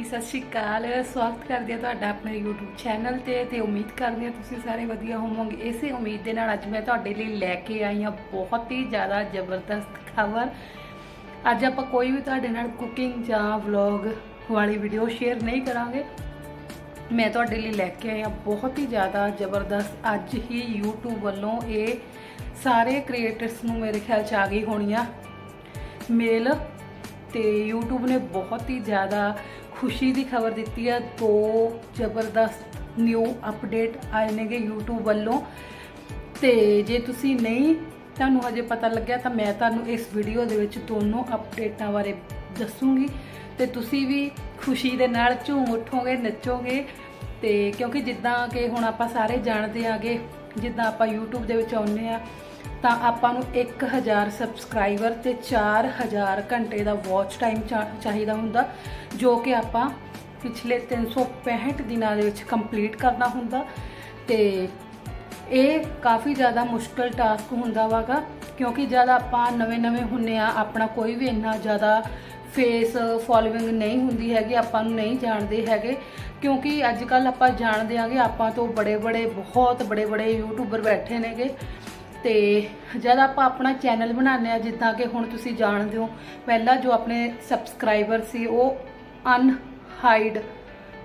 ਜੀ ਸਤਿ ਸ਼੍ਰੀ ਅਕਾਲ। ਸਵਾਗਤ ਕਰਦੀ ਹਾਂ ਤੁਹਾਡਾ ਆਪਣੇ YouTube ਚੈਨਲ ਤੇ ਤੇ ਉਮੀਦ ਕਰਦੇ ਹਾਂ ਤੁਸੀਂ ਸਾਰੇ ਵਧੀਆ ਹੋਵੋਗੇ। ਇਸੇ ਉਮੀਦ ਦੇ ਨਾਲ ਅੱਜ ਮੈਂ ਤੁਹਾਡੇ ਲਈ ਲੈ ਕੇ ਆਈ ਹਾਂ ਬਹੁਤ ਹੀ ਜ਼ਿਆਦਾ ਜ਼ਬਰਦਸਤ ਖਬਰ। ਅੱਜ ਆਪਾਂ ਕੋਈ ਵੀ ਤੁਹਾਡੇ ਨਾਲ ਕੁਕਿੰਗ ਜਾਂ ਵਲੌਗ ਵਾਲੀ ਵੀਡੀਓ ਸ਼ੇਅਰ ਨਹੀਂ ਕਰਾਂਗੇ। ਮੈਂ ਤੁਹਾਡੇ ਲਈ ਲੈ ਕੇ ਆਈ ਹਾਂ ਬਹੁਤ ਹੀ ਜ਼ਿਆਦਾ ਜ਼ਬਰਦਸਤ। ਅੱਜ ਹੀ YouTube ਵੱਲੋਂ ਇਹ ਸਾਰੇ ਕ੍ਰੀਏਟਰਸ ਨੂੰ ਮੇਰੇ ਖਿਆਲ ਚ ਆ ਗਈ ਹੋਣੀ ਆ। ਮੇਲ ਤੇ YouTube ਨੇ ਬਹੁਤ ਹੀ ਜ਼ਿਆਦਾ ਖੁਸ਼ੀ ਦੀ ਖਬਰ ਦਿੱਤੀ ਹੈ ਦੋ ਜ਼ਬਰਦਸਤ ਨਿਊ ਅਪਡੇਟ ਆਏ ਨੇਗੇ YouTube ਵੱਲੋਂ। ਤੇ ਜੇ ਤੁਸੀਂ ਨਹੀਂ ਤੁਹਾਨੂੰ ਹਜੇ ਪਤਾ ਲੱਗਿਆ ਤਾਂ ਮੈਂ ਤੁਹਾਨੂੰ ਇਸ ਵੀਡੀਓ ਦੇ ਵਿੱਚ ਦੋਨੋਂ ਅਪਡੇਟਾਂ ਬਾਰੇ ਦੱਸੂਗੀ। ਤੇ ਤੁਸੀਂ ਵੀ ਖੁਸ਼ੀ ਦੇ ਨਾਲ ਝੂਮ ਉੱਠੋਗੇ, ਨੱਚੋਗੇ। ਤੇ ਕਿਉਂਕਿ ਜਿੱਦਾਂ ਕਿ ਹੁਣ ਆਪਾਂ ਸਾਰੇ ਜਾਣਦੇ ਆਗੇ, ਜਿੱਦਾਂ ਆਪਾਂ YouTube ਦੇ ਵਿੱਚ ਆਉਂਦੇ ਆ ਤਾਂ ਆਪਾਂ ਨੂੰ 1000 ਸਬਸਕ੍ਰਾਈਬਰ ਤੇ 4000 ਘੰਟੇ ਦਾ ਵਾਚ ਟਾਈਮ ਚਾਹੀਦਾ ਹੁੰਦਾ, ਜੋ ਕਿ ਆਪਾਂ ਪਿਛਲੇ 365 ਦਿਨਾਂ ਦੇ ਵਿੱਚ ਕੰਪਲੀਟ ਕਰਨਾ ਹੁੰਦਾ। ਤੇ ਇਹ ਕਾਫੀ ਜ਼ਿਆਦਾ ਮੁਸ਼ਕਲ ਟਾਸਕ ਹੁੰਦਾ ਵਾਗਾ, ਕਿਉਂਕਿ ਜਦ ਆਪਾਂ ਨਵੇਂ-ਨਵੇਂ ਹੁੰਨੇ ਆ, ਆਪਣਾ ਕੋਈ ਵੀ ਇੰਨਾ ਜ਼ਿਆਦਾ ਫੇਸ ਫੋਲੋਇੰਗ ਨਹੀਂ ਹੁੰਦੀ ਹੈਗੀ, ਆਪਾਂ ਨੂੰ ਨਹੀਂ ਜਾਣਦੇ ਹੈਗੇ। ਕਿਉਂਕਿ ਅੱਜ ਕੱਲ ਆਪਾਂ ਜਾਣਦੇ ਆਂਗੇ, ਆਪਾਂ ਤੋਂ ਬੜੇ-ਬੜੇ, ਬਹੁਤ ਬੜੇ-ਬੜੇ ਯੂਟਿਊਬਰ ਬੈਠੇ ਨੇਗੇ। ਤੇ ਜਦ ਆਪਾਂ ਆਪਣਾ ਚੈਨਲ ਬਣਾਉਂਦੇ ਆ ਜਿੱਦਾਂ ਕਿ ਹੁਣ ਤੁਸੀਂ ਜਾਣਦੇ ਹੋ, ਪਹਿਲਾਂ ਜੋ ਆਪਣੇ ਸਬਸਕ੍ਰਾਈਬਰ ਸੀ, ਉਹ ਅਨਹਾਈਡ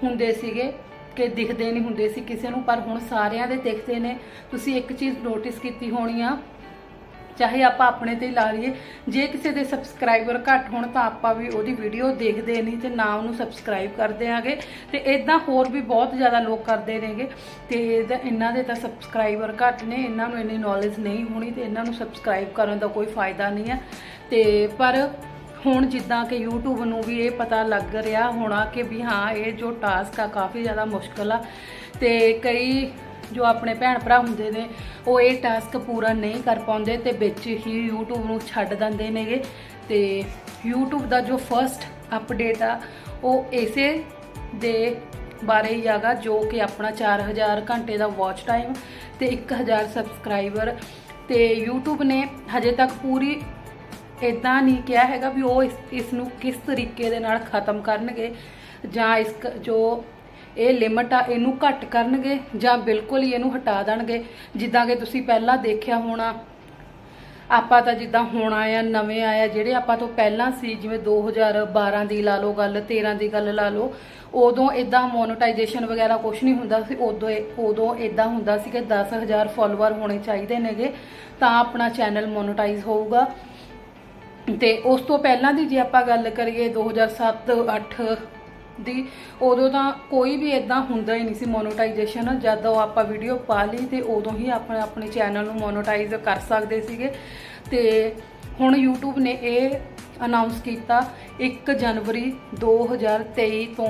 ਹੁੰਦੇ ਸੀਗੇ ਕਿ ਦਿਖਦੇ ਨਹੀਂ ਹੁੰਦੇ ਸੀ ਕਿਸੇ ਨੂੰ, ਪਰ ਹੁਣ ਸਾਰਿਆਂ ਦੇ ਦਿਖਦੇ ਨੇ। ਤੁਸੀਂ ਇੱਕ ਚੀਜ਼ ਨੋਟਿਸ ਕੀਤੀ ਹੋਣੀ ਆ ਚਾਹੇ ਆਪਾਂ ਆਪਣੇ ਤੇ ਹੀ ਲਾ ਲਈਏ। ਜੇ ਕਿਸੇ ਦੇ ਸਬਸਕ੍ਰਾਈਬਰ ਘੱਟ ਹੋਣ ਤਾਂ ਆਪਾਂ ਵੀ ਉਹਦੀ ਵੀਡੀਓ ਦੇਖਦੇ ਨਹੀਂ ਤੇ ਨਾ ਉਹਨੂੰ ਸਬਸਕ੍ਰਾਈਬ ਕਰਦੇ ਆਂਗੇ ਤੇ ਇਦਾਂ ਹੋਰ ਵੀ ਬਹੁਤ ਜ਼ਿਆਦਾ ਲੋਕ ਕਰਦੇ ਨੇਗੇ। ਤੇ ਇਹਨਾਂ ਦੇ ਤਾਂ ਸਬਸਕ੍ਰਾਈਬਰ ਘੱਟ ਨੇ, ਇਹਨਾਂ ਨੂੰ ਇੰਨੀ ਨੌਲੇਜ ਨਹੀਂ ਹੋਣੀ ਤੇ ਇਹਨਾਂ ਨੂੰ ਸਬਸਕ੍ਰਾਈਬ ਕਰਨ ਦਾ ਕੋਈ ਫਾਇਦਾ ਨਹੀਂ ਹੈ ਤੇ ਪਰ ਹੁਣ ਜਿੱਦਾਂ ਕਿ YouTube ਨੂੰ ਵੀ ਇਹ ਪਤਾ ਲੱਗ ਰਿਹਾ ਹੋਣਾ ਕਿ ਵੀ ਹਾਂ, ਇਹ ਜੋ ਟਾਸਕ ਆ ਕਾਫੀ ਜ਼ਿਆਦਾ ਮੁਸ਼ਕਲ ਆ। ਤੇ ਕਈ ਜੋ ਆਪਣੇ ਭੈਣ ਭਰਾ ਹੁੰਦੇ ਨੇ, ਉਹ ਇਹ ਟਾਸਕ ਪੂਰਾ ਨਹੀਂ ਕਰ ਪਾਉਂਦੇ ਤੇ ਵਿੱਚ ਹੀ YouTube ਨੂੰ ਛੱਡ ਦਿੰਦੇ ਨੇਗੇ। ਤੇ YouTube ਦਾ ਜੋ ਫਰਸਟ ਅਪਡੇਟ ਆ, ਉਹ ਇਸੇ ਦੇ ਬਾਰੇ ਹੀ ਆਗਾ ਜੋ ਕਿ ਆਪਣਾ 4000 ਘੰਟੇ ਦਾ ਵਾਚ ਟਾਈਮ ਤੇ 1000 ਸਬਸਕ੍ਰਾਈਬਰ ਤੇ YouTube ਨੇ ਹਜੇ ਤੱਕ ਪੂਰੀ ਇਦਾਂ ਨਹੀਂ ਕਿਹਾ ਹੈਗਾ ਵੀ ਉਹ ਇਸ ਨੂੰ ਕਿਸ ਤਰੀਕੇ ਦੇ ਨਾਲ ਖਤਮ ਕਰਨਗੇ ਜਾਂ ਇਸ ਜੋ ਇਹ ਲਿਮਟ ਆ, ਇਹਨੂੰ ਘੱਟ ਕਰਨਗੇ ਜਾਂ ਬਿਲਕੁਲ ਹੀ ਇਹਨੂੰ ਹਟਾ ਦੇਣਗੇ। ਜਿੱਦਾਂ ਕਿ ਤੁਸੀਂ ਪਹਿਲਾਂ ਦੇਖਿਆ ਹੋਣਾ, ਆਪਾਂ ਤਾਂ ਜਿੱਦਾਂ ਹੁਣ ਆਇਆ ਨਵੇਂ ਆਇਆ ਜਿਹੜੇ ਆਪਾਂ ਤੋਂ ਪਹਿਲਾਂ ਸੀ, ਜਿਵੇਂ 2012 ਦੀ ਲਾ ਲਓ ਗੱਲ 13 ਦੀ ਗੱਲ ਲਾ ਲਓ, ਉਦੋਂ ਇਦਾਂ ਮੋਨੇਟਾਈਜੇਸ਼ਨ ਵਗੈਰਾ ਕੁਝ ਨਹੀਂ ਹੁੰਦਾ ਸੀ, ਉਦੋਂ ਉਦੋਂ ਇਦਾਂ ਹੁੰਦਾ ਸੀ ਕਿ 10000 ਫਾਲੋਅਰ ਹੋਣੇ ਚਾਹੀਦੇ ਨੇਗੇ, ਤਾਂ ਆਪਣਾ ਚੈਨਲ ਮੋਨੇਟਾਈਜ਼ ਹੋਊਗਾ। ਤੇ ਉਸ ਤੋਂ ਪਹਿਲਾਂ ਦੀ ਜੇ ਆਪਾਂ ਗੱਲ ਕਰੀਏ 2007 8 ਦੀ, ਉਦੋਂ ਤਾਂ ਕੋਈ ਵੀ ਇਦਾਂ ਹੁੰਦਾ ਹੀ ਨਹੀਂ ਸੀ ਮੋਨੇਟਾਈਜੇਸ਼ਨ ਜਦੋਂ ਆਪਾਂ ਵੀਡੀਓ ਪਾ ਲਈ ਤੇ ਉਦੋਂ ਹੀ ਆਪਣੇ ਆਪਣੇ ਚੈਨਲ ਨੂੰ ਮੋਨੇਟਾਈਜ਼ ਕਰ ਸਕਦੇ ਸੀਗੇ। ਤੇ ਹੁਣ YouTube ਨੇ ਇਹ ਅਨਾਉਂਸ ਕੀਤਾ 1 ਜਨਵਰੀ 2023 ਤੋਂ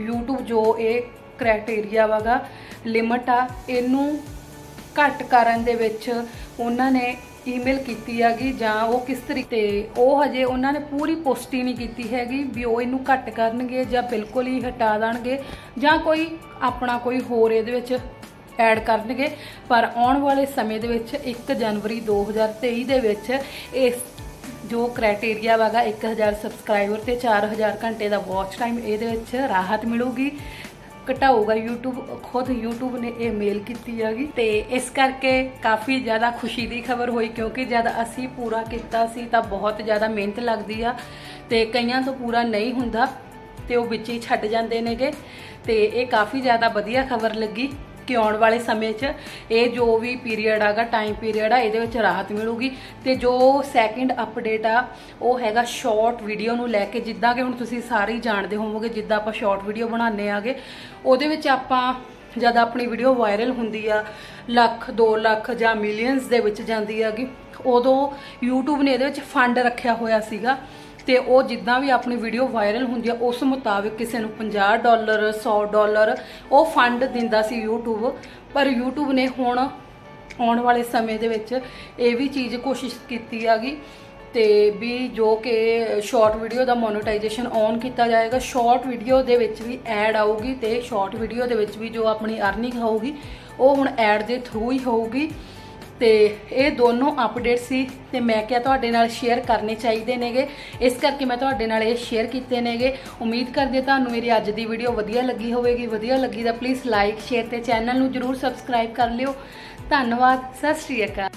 YouTube ਜੋ ਇਹ ਕ੍ਰਾਈਟੇਰੀਆ ਵਾਗਾ ਲਿਮਟ ਆ, ਇਹਨੂੰ ਘੱਟ ਕਰਨ ਦੇ ਵਿੱਚ ਉਹਨਾਂ ਨੇ ਈਮੇਲ ਕੀਤੀ ਹੈਗੀ ਜਾਂ ਉਹ ਕਿਸ ਤਰੀਕੇ ਉਹ ਹਜੇ ਉਹਨਾਂ ਨੇ ਪੂਰੀ ਪੁਸ਼ਟੀ ਨਹੀਂ ਕੀਤੀ ਹੈਗੀ ਵੀ ਉਹ ਇਹਨੂੰ ਘੱਟ ਕਰਨਗੇ ਜਾਂ ਬਿਲਕੁਲ ਹੀ ਹਟਾ ਦੇਣਗੇ ਜਾਂ ਕੋਈ ਆਪਣਾ ਕੋਈ ਹੋਰ ਇਹਦੇ ਵਿੱਚ ਐਡ ਕਰਨਗੇ। ਪਰ ਆਉਣ ਵਾਲੇ ਸਮੇਂ ਦੇ ਵਿੱਚ 1 ਜਨਵਰੀ 2023 ਦੇ ਵਿੱਚ ਇਸ ਜੋ ਕ੍ਰਾਈਟੇਰੀਆ ਵਾਗਾ 1000 ਸਬਸਕ੍ਰਾਈਬਰ ਤੇ 4000 ਘੰਟੇ ਦਾ ਵਾਚ ਟਾਈਮ ਇਹਦੇ ਵਿੱਚ ਰਾਹਤ ਮਿਲੂਗੀ। ਘਟਾਊਗਾ YouTube, ਖੁਦ YouTube ਨੇ ਇਹ ਮੇਲ ਕੀਤੀ ਹੈਗੀ। ਤੇ ਇਸ ਕਰਕੇ ਕਾਫੀ ਜ਼ਿਆਦਾ ਖੁਸ਼ੀ ਦੀ ਖਬਰ ਹੋਈ, ਕਿਉਂਕਿ ਜਦ ਅਸੀਂ ਪੂਰਾ ਕੀਤਾ ਸੀ ਤਾਂ ਬਹੁਤ ਜ਼ਿਆਦਾ ਮਿਹਨਤ ਲੱਗਦੀ ਆ ਤੇ ਕਈਆਂ ਤੋਂ ਪੂਰਾ ਨਹੀਂ ਹੁੰਦਾ ਤੇ ਉਹ ਵਿੱਚ ਹੀ ਛੱਡ ਜਾਂਦੇ ਨੇਗੇ। ਤੇ ਇਹ ਕਾਫੀ ਜ਼ਿਆਦਾ ਵਧੀਆ ਖਬਰ ਲੱਗੀ। ਕਿ ਆਉਣ ਵਾਲੇ ਸਮੇਂ 'ਚ ਇਹ ਜੋ ਵੀ ਪੀਰੀਅਡ ਆਗਾ ਟਾਈਮ ਪੀਰੀਅਡ ਆ, ਇਹਦੇ ਵਿੱਚ ਰਾਹਤ ਮਿਲੂਗੀ। ਤੇ ਜੋ ਸੈਕਿੰਡ ਅਪਡੇਟ ਆ, ਉਹ ਹੈਗਾ ਸ਼ਾਰਟ ਵੀਡੀਓ ਨੂੰ ਲੈ ਕੇ, ਜਿੱਦਾਂ ਕਿ ਹੁਣ ਤੁਸੀਂ ਸਾਰੇ ਜਾਣਦੇ ਹੋਵੋਗੇ, ਜਿੱਦਾਂ ਆਪਾਂ ਸ਼ਾਰਟ ਵੀਡੀਓ ਬਣਾਉਂਦੇ ਆਗੇ, ਉਹਦੇ ਵਿੱਚ ਆਪਾਂ ਜਦ ਆਪਣੀ ਵੀਡੀਓ ਵਾਇਰਲ ਹੁੰਦੀ ਆ, ਲੱਖ 2 ਲੱਖ ਜਾਂ ਮਿਲੀਅਨਸ ਦੇ ਵਿੱਚ ਜਾਂਦੀ ਆਗੀ ਉਦੋਂ YouTube ਨੇ ਇਹਦੇ ਵਿੱਚ ਫੰਡ ਰੱਖਿਆ ਹੋਇਆ ਸੀਗਾ। ਤੇ ਉਹ ਜਿੱਦਾਂ ਵੀ ਆਪਣੀ ਵੀਡੀਓ ਵਾਇਰਲ ਹੁੰਦੀ ਆ, ਉਸ ਮੁਤਾਬਿਕ ਕਿਸੇ ਨੂੰ 50 ਡਾਲਰ 100 ਡਾਲਰ ਉਹ ਫੰਡ ਦਿੰਦਾ ਸੀ YouTube ਪਰ YouTube ਨੇ ਹੁਣ ਆਉਣ ਵਾਲੇ ਸਮੇਂ ਦੇ ਵਿੱਚ ਇਹ ਵੀ ਚੀਜ਼ ਕੋਸ਼ਿਸ਼ ਕੀਤੀ ਆਗੀ ਤੇ ਵੀ ਜੋ ਕਿ ਸ਼ਾਰਟ ਵੀਡੀਓ ਦਾ ਮੋਨੇਟਾਈਜੇਸ਼ਨ ਔਨ ਕੀਤਾ ਜਾਏਗਾ ਸ਼ਾਰਟ ਵੀਡੀਓ ਦੇ ਵਿੱਚ ਵੀ ਐਡ ਆਊਗੀ ਤੇ ਸ਼ਾਰਟ ਵੀਡੀਓ ਦੇ ਵਿੱਚ ਵੀ ਜੋ ਆਪਣੀ ਅਰਨਿੰਗ ਹੋਊਗੀ, ਉਹ ਹੁਣ ਐਡ ਦੇ ਥਰੂ ਹੀ ਹੋਊਗੀ। ਤੇ ਇਹ ਦੋਨੋਂ ਅਪਡੇਟ ਸੀ ਤੇ ਮੈਂ ਕਿਹਾ ਤੁਹਾਡੇ ਨਾਲ ਸ਼ੇਅਰ ਕਰਨੇ ਚਾਹੀਦੇ ਨੇਗੇ। ਇਸ ਕਰਕੇ ਮੈਂ ਤੁਹਾਡੇ ਨਾਲ ਇਹ ਸ਼ੇਅਰ ਕੀਤੇ ਨੇਗੇ। ਉਮੀਦ ਕਰਦੇ ਤੁਹਾਨੂੰ ਮੇਰੀ ਅੱਜ ਦੀ ਵੀਡੀਓ ਵਧੀਆ ਲੱਗੀ ਹੋਵੇਗੀ। ਵਧੀਆ ਲੱਗੀ ਤਾਂ ਪਲੀਜ਼ ਲਾਈਕ ਸ਼ੇਅਰ ਤੇ ਚੈਨਲ ਨੂੰ ਜਰੂਰ ਸਬਸਕ੍ਰਾਈਬ ਕਰ ਲਿਓ। ਧੰਨਵਾਦ, ਸਤਿ ਸ਼੍ਰੀ ਅਕਾਲ।